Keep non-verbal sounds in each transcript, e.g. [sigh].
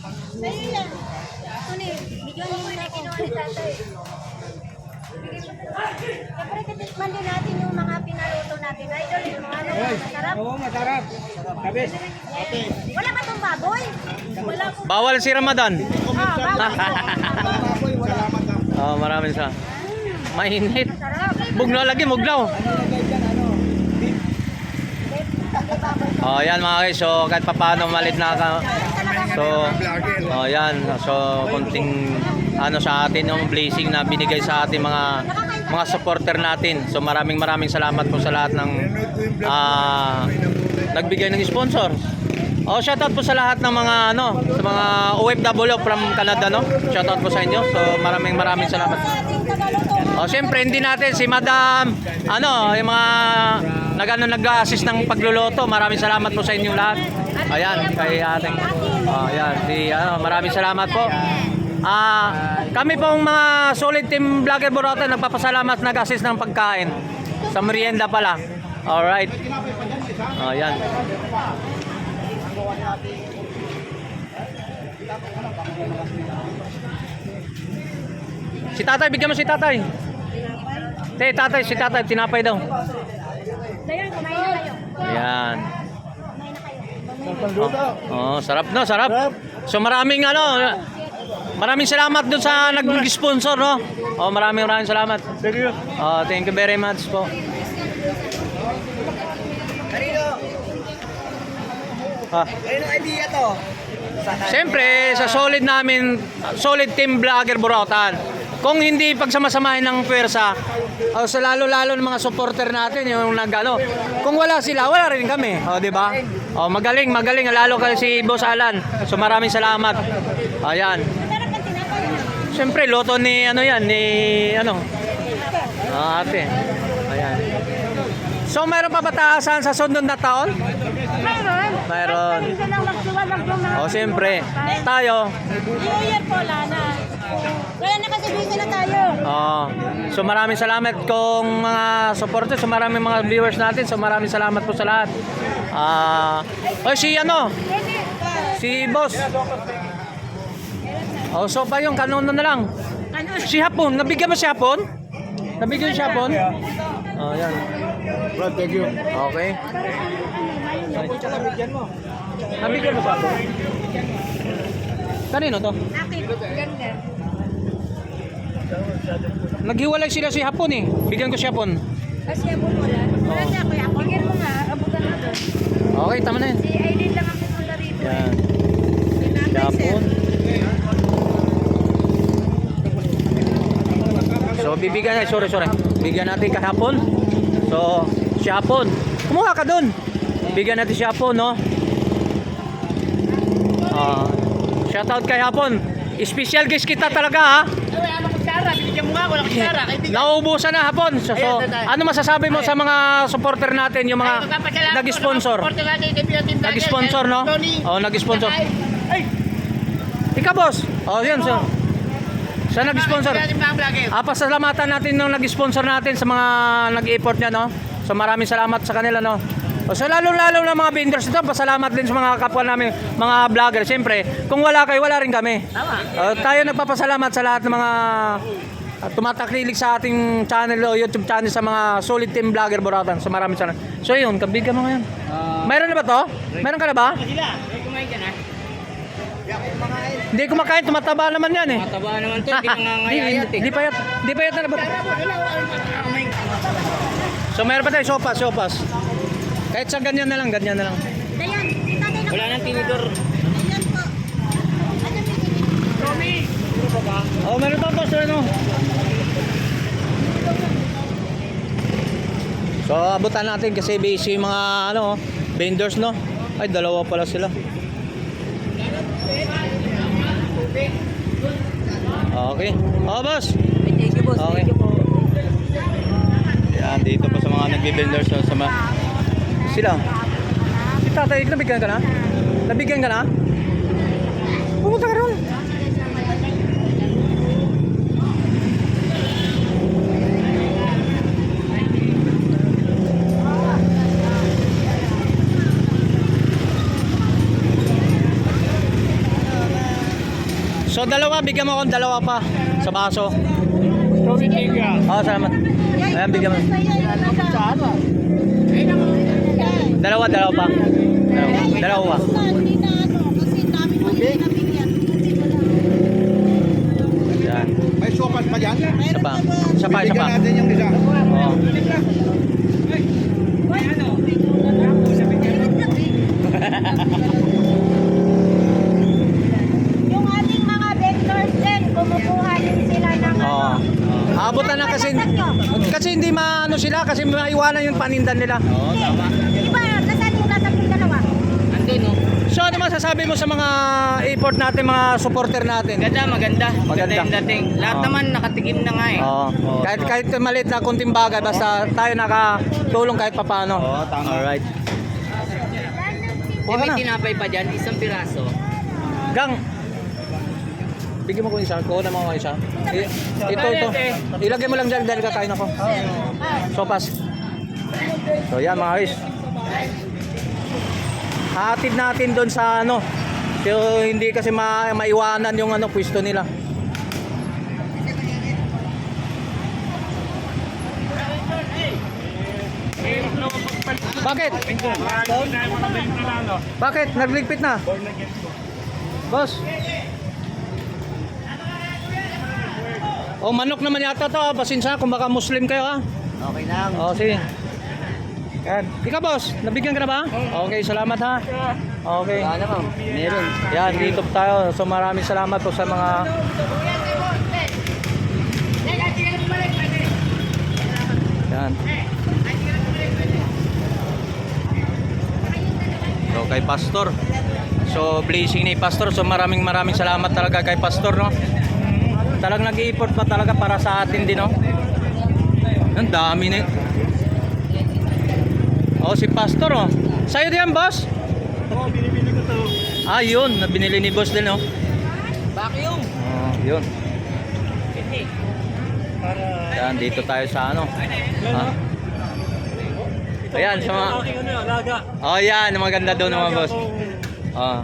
Sa'yo yan. Ito ni, bigyan mo muna ako. Siyempre, titikman din natin yung mga pinaluto natin. Idol, yung mga ano, masarap. Oo, masarap. Kabis. Wala ba itong baboy? Wala po. Bawal si Ramadan. Bawal. [laughs] Ha. Oh, maraming sa. Mainit. Bugnaw lagi, mugnaw. Ano lagay dyan, ano? Beef. Oh, yan mga guys. So, kahit papaano malit na ka. So, oh, yan. So, konting ano sa atin yung blessing na binigay sa ating mga mga supporter natin. So, maraming maraming salamat po sa lahat ng ah nagbigay ng sponsor. Oh, shoutout po sa lahat ng mga ano, sa mga OFW from Canada, no? Shoutout po sa inyo. So, maraming maraming salamat. Sa ating tagaluto. O, siyempre, hindi natin si Madam, ano, yung mga nagano nag-assist ng pagluluto. Maraming salamat po sa inyong lahat. Ayan, kay ating, oh, ayan, si, ano, maraming salamat po. Ah, kami pong mga solid team vlogger Borota nagpapasalamat nag-assist ng pagkain. Sa merienda pala. Alright. Oh, ayan. Si tatay, bigyan mo si tatay. Te, tatay, si tatay, tinapay daw. Dayan, kumain na kayo. Ayan. Kumain na kayo. Pangluto. Oh, sarap no, sarap. So maraming ano, maraming salamat dun sa nag-sponsor, no? Oh, maraming maraming salamat. Thank you. Oh, thank you very much po. Kanino? Ah. Kanino idea to? Siyempre, sa solid namin, solid team vlogger Burautan. Kung hindi pagsamasamahin ng pwersa, o sa lalo-lalo ng mga supporter natin, yung nagano, kung wala sila, wala rin kami. O, di ba? O, magaling, magaling. Lalo kayo si Boss Alan. So, maraming salamat. Ayan. Siyempre, loto ni, ano yan, ni, ano, ah, ate. Ayan. So, mayroon pa ba taasan sa sunod na taon? Lang yung mga... O, siyempre, tayo, New Year po, wala na. Kaya na kasi busy na tayo. Oh. So maraming salamat kung mga supporters, so maraming mga viewers natin. So maraming salamat po sa lahat. Ah, oh si ano? Si boss. Oh, so pa yung kanon na lang. Ano? Si Hapon, nabigyan mo si Hapon? Nabigyan si Hapon? Oh, yan. Bro, thank you. Okay. Tsaka bigyan mo. Nabigyan mo si Hapon? Kanino to? Akin. Ganda. Naghiwalay sila si Hapon eh. Bigyan ko si Hapon. Kasi ako wala. Wala siya, kuya. Bigyan mo nga. Abutan mo doon. Okay, tama na yun. Si Aileen lang ang pumunta rito. Yan. Si. Hapon. So bibigyan na, sorry sorry. Bigyan natin kahapon. So si Hapon. Kumuha ka doon. Bigyan natin si Hapon, no? Ah, shout out kay Hapon. Special guest kita talaga ha. Kutsara? Binigyan mo nga ako ng kutsara. Kaibigan. Nauubusan na hapon. So, so, Ayan, tatay. ano masasabi mo sa mga supporter natin, yung mga nag-sponsor? Nag-sponsor, no? Oh, nag-sponsor. Ay! Ikaw, boss. Oh, yun. So, sa nag-sponsor. Ah, pasalamatan natin nung nag-sponsor natin sa mga nag-effort niya, no? So maraming salamat sa kanila, no? O so lalo-lalo na mga vendors ito, pasalamat din sa mga kapwa namin, mga vlogger. Siyempre, kung wala kayo, wala rin kami. Tama. Uh, tayo nagpapasalamat sa lahat ng mga uh, tumataklilik sa ating channel o YouTube channel sa mga solid team vlogger Boratan. So maraming salamat. So yun, kabigan mo ngayon. Mayroon na ba to? Mayroon ka na ba? Sila, may kumain ka na. Hindi kumakain, tumataba naman yan eh. Mataba naman to, hindi [laughs] Hindi nangangayayat eh. hindi pa yat, hindi pa yat na ba? So mayroon pa tayo sopas, sopas. Kahit sa ganyan na lang, ganyan na lang. Dayan, tatay na. Wala nang tinidor. Dayan po. Ano tinitip? Tommy! Oh, meron pa boss, ano? So, abutan natin kasi busy yung mga ano, vendors, no? Ay, dalawa pala sila. Okay. Oh, boss. Thank you, boss. Okay. Yan, dito pa sa mga nagbe-vendors sa mga... Sila. Si tatay, nabigyan ka na? Nabigyan ka na? Pumunta ka ron. So dalawa, bigyan mo akong dalawa pa sa baso. Oo, salamat. Ayan, bigyan mo. Dalawa, dalawa pa. Dalawa, dalawa. Yan. May sopas pa dyan? Isa pa. Isa pa, isa pa. Bibigyan natin yung isa. Oo. Yung ating mga vendors din, kumukuha din sila ng ano. Abutan na kasi kasi hindi maano sila kasi maiwanan yung panindan nila. Oo, tama. Iba, nasaan yung nasa yung dalawa? Andun, no? So ano masasabi mo sa mga import natin, mga supporter natin? Ganda, maganda. Maganda. yung dating. Lahat Oo. naman nakatikim na nga eh. Oo. Kahit kahit maliit na kunting bagay basta tayo nakatulong kahit papaano. Oo, tama. Alright. Eh, Kuha ka may na. tinapay pa dyan, isang piraso. Gang. Bigyan mo ko isa. Kuha naman ko isa. I- ito, ito. Ilagay mo lang dyan dahil kakain ako. Sopas. So yan mga guys. Hatid natin doon sa ano. So, hindi kasi ma maiwanan yung ano pwesto nila. Bakit? Bakit? Nagligpit na? Boss. Oh, manok naman yata to. ah. Pasensya kung baka Muslim kayo ha. Okay lang. Oh, sige. Yan. Ikaw boss, nabigyan ka na ba? Okay, salamat ha. Okay. Wala naman. Meron. Yan, dito tayo. So maraming salamat po sa mga Yan. So kay Pastor. So blessing ni Pastor. So maraming maraming salamat talaga kay Pastor no. Talagang nag-i-effort pa talaga para sa atin din no. Ang dami na. Oh, si Pastor oh. Sa'yo din yan, boss? Oo, binibili ko to. Ah, yun. Na binili ni boss din oh. Vacuum. Oh, yun. Para... Yan, dito tayo sa ano. Ha? Ayan, sa mga... Ano, alaga. Oh, yan. Maganda doon mga boss. Oh.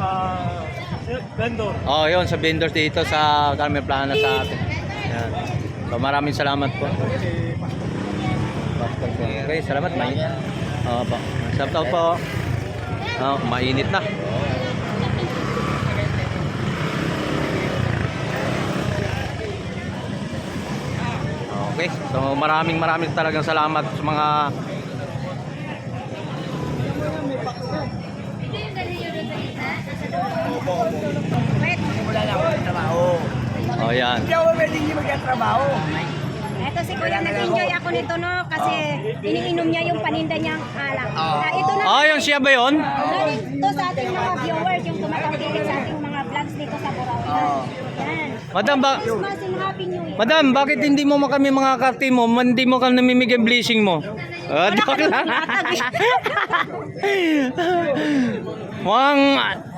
Ah, vendor. Oh, yun. Sa vendors dito sa Carmen Plana sa atin. Yan. So, maraming salamat po. Okay, salamat. Mainit. Oo po. Shout out po. Oh, mainit na. Okay. So, maraming maraming talagang salamat sa mga Oh, yan. Hindi ako pwede hindi magkatrabaho. Eto si Kuya, nag-enjoy ako nito no, kasi iniinom niya yung paninda niyang alak. Ah, ito na Oh, yung siya ba yun? ito sa ating mga viewers, yung tumatangkilik sa ating mga vlogs dito sa Boracay. Yan. Madam, ba- Christmas and Happy New Year. Madam, bakit hindi mo kami mga kati mo, hindi mo kami namimigay blessing mo? Ah, joke lang. [laughs] Mukhang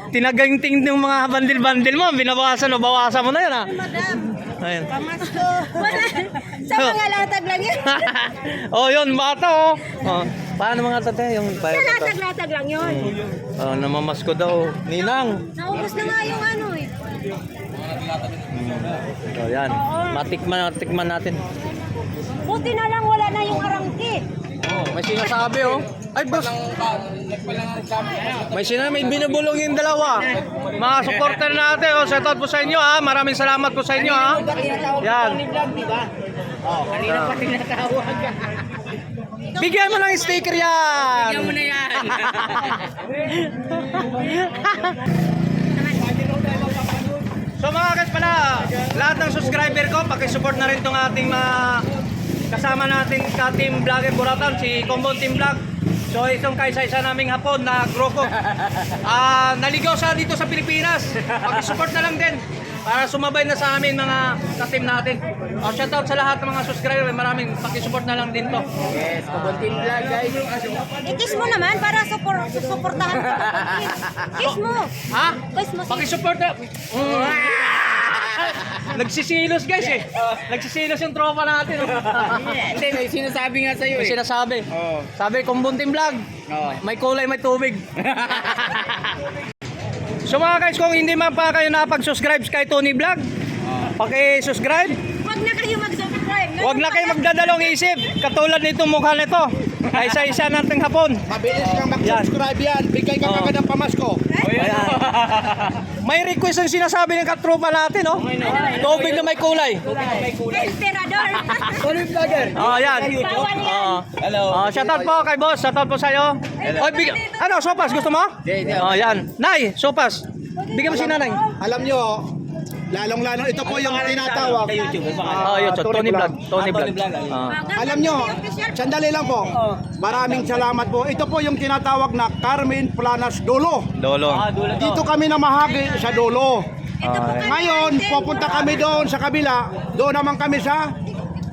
tinaganting ng mga bandil-bandil mo, binabawasan o bawasan mo na yan ah. Madam, Ayun. pamasko. [laughs] [laughs] sa mga latag lang yan. [laughs] oh, yun, bata oh. oh. Paano mga tate? Yung Sa latag-latag lang yun. Oh, namamasko daw. Ninang. Naubos na nga yung ano eh. Oh, yan. Matikman, tikman natin. Buti na lang wala na yung arangkit. Oh, may sinasabi oh. Ay, boss. May sina may binubulong yung dalawa. Mga supporter natin, oh, shout out po sa inyo ha. Maraming salamat po sa inyo ha. Yan. Oh, kanina pa tinatawag. [laughs] Bigyan mo ng sticker yan. Bigyan mo na yan. [laughs] So mga guys pala, lahat ng subscriber ko, pakisupport na rin tong ating mga kasama nating ka-team vlogger Buratan, si Combon Team Vlog. So itong kaisa-isa naming hapon na grupo. Ah, naligaw sa dito sa Pilipinas. Pakisupport na lang din para sumabay na sa amin mga ka-team natin. Oh, shout out sa lahat ng mga subscriber, maraming pakisupport na lang din to. yes, kabuntin vlog guys. I-kiss mo naman para support, suportahan ko. Kiss mo. Ha? Kiss mo. Pakisupport na. [laughs] Nagsisilos guys eh. Nagsisilos yung tropa natin. oh. Hindi, may sinasabi nga sa'yo May eh. sinasabi. Oo. Sabi, kung bunting vlog, Oo. may kulay, may tubig. [laughs] So mga guys, kung hindi man pa kayo nakapag-subscribe kay Tony Vlog, paki-subscribe. Huwag na kayo mag-subscribe. Huwag na kayo magdadalong isip. Katulad nitong mukha nito. Ay isa-isa nating hapon. Mabilis kang mag-subscribe yan. Bigay ka kagad ng pamasko. Ayan. [laughs] May request ang sinasabi ng katropa natin, oh. Tubig na may kulay. Emperador. [laughs] [laughs] Oh, yan. Bawal yan. Oh. Hello. Oh, shout out po kay boss. Shout out po sa'yo. Oy, big... Ano, sopas? Gusto mo? Oh, yan. Nay, sopas. Bigyan mo si nanay. Alam nyo, lalong-lalong ito po yung tinatawag. Oh, yun. So, Tony Vlog. Tony Vlog. Oh. Alam nyo, sandali lang po. Maraming salamat po. Ito po yung tinatawag na Carmen Planas Dolo. Lolo. Dito kami namahagi sa Dolo. Ito po kami. Ngayon, pupunta kami doon sa kabila. Doon naman kami sa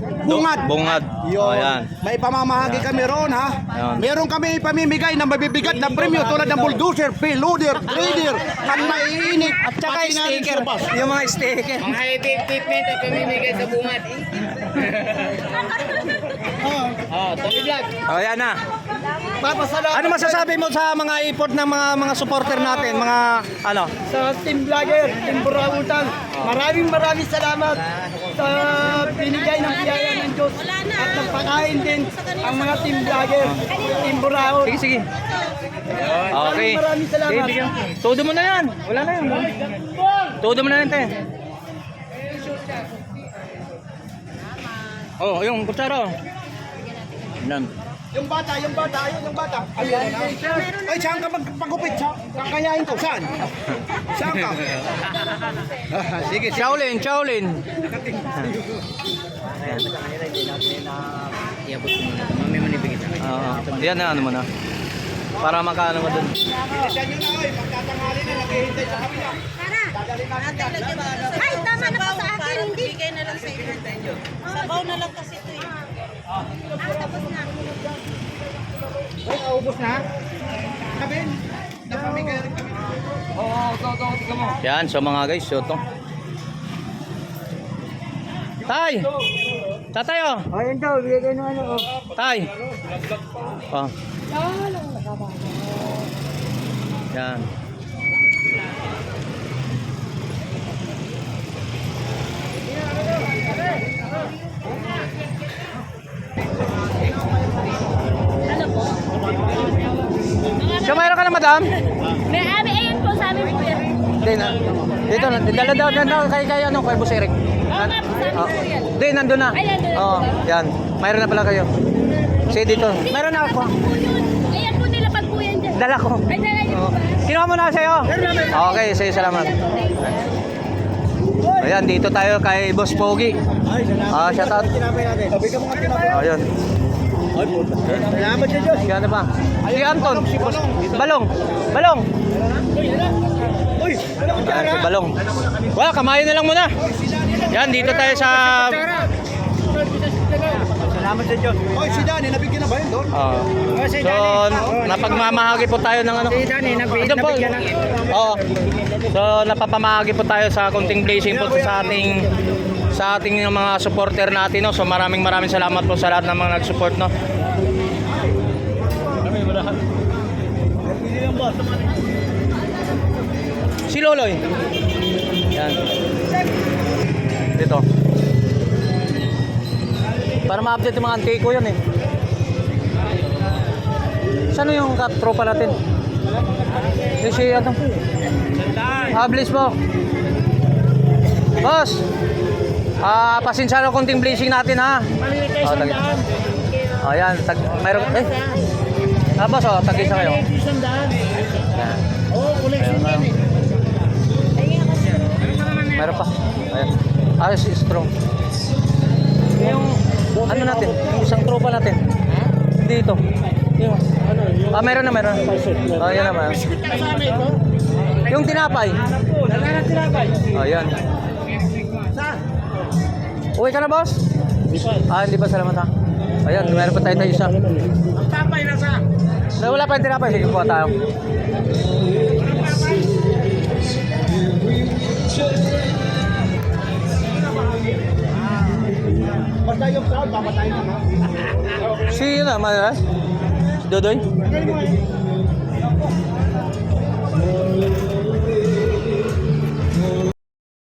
Bungad. Bungad. Yun. Oh, yan. May pamamahagi kami roon ha. Yan. Meron kami ipamimigay na mabibigat na premyo tulad ng bulldozer, payloader, grader, at maiinit. At saka rin sticker. Yung mga sticker. Mga equipment at pamimigay sa bungat. [laughs] [laughs] Oh, Tony Vlog. Oh, yan na. Papasalamat Ano masasabi mo sa mga import ng mga mga supporter natin? Mga ano? Sa team vlogger, team Buragutan, maraming maraming salamat sa binigay ng biyaya ng Diyos at nagpakain din ang mga team vlogger, team Buragot. Sige, sige. Okay. maraming salamat. Sige, bigyan. Todo mo na yan. Wala na yan. Todo mo na yan, te. Oh, yung kutsara. oh. Yan. Yung bata, yung bata, ayun yung bata. Ayun na. Ay, saan ka magpagupit? Sa kakayain ko, saan? Saan ka? Ah, [laughs] Sige, sige. Shaolin, Shaolin. Oo. yan na, ano mo na. Para makaano mo dun. Bilisan nyo na, oy. Magtatanghali na, naghihintay sa kabila. Tara. Ay, tama na po sa akin. Hindi. Bigay na lang sa inyo. Sabaw na lang kasi ito eh. Ah, tapos na. Ay, naubos na? Kabin. Napamigay rin kami. Yan, so mga guys, so to. Tay! Tatay oh! Ayun daw, bigay kayo ng ano. Tay! Oh. Yan. So mayroon ka na madam? May abi, ayun po sa amin po yan. Hindi na. Dito na. Dala daw dala daw kay kay ano kay Boss Eric. Oo nga po sa amin Oh. po yan. Hindi, nandun na. Ay, nandun na ba? yan. Mayroon na pala kayo. Sige dito. Mayroon na ako. Ayan po nila pag po yan dyan. Dala ko. Ay, dala niyo ba? Kinuha mo na sa'yo. Okay, sige, salamat. Ayan, dito tayo kay Boss Pogi. Ah, shout out. Ayun. Salamat sa Diyos. Si ano ba? Si Anton. Boss, Balong. Balong. Uy, si Balong. Wala, kamayin na lang muna. Yan, dito tayo sa... Salamat sa Diyos. Oy, si Dani, nabigyan na ba yun doon? Ah. so, napagmamahagi po tayo ng ano. Si Danny, nabigyan na. Oo. So, napapamahagi po tayo sa konting blessing po sa ating sa ating mga supporter natin no. So, maraming maraming salamat po sa lahat ng mga nag-support no. Si Loloy. Yan. Dito. Para ma-update yung mga antiko yan eh. Saan yung katropa natin? Yung si ano? Hablis mo. Boss! Ah, pasensya na konting blessing natin ha. Oh, tag- oh, yan. Tag mayroon eh. Ah, boss, oh, tag-isa kayo. Yan. Oo, collection yan eh. Mayroon pa. Ayan. Ah, si strong. Yung ano natin, yung isang tropa natin. Dito. Yung, ah, meron na, meron. Oh, yan naman. Yung tinapay. Oh, yan. Uwi ka na, boss? Ah, hindi pa salamat ha. Ayan, meron pa tayo tayo isa. Ang tapay na sa. Wala pa yung tinapay, sige kuha tayo. Basta yung crowd, papatayin ka na. Si, ano? Si Dodoy?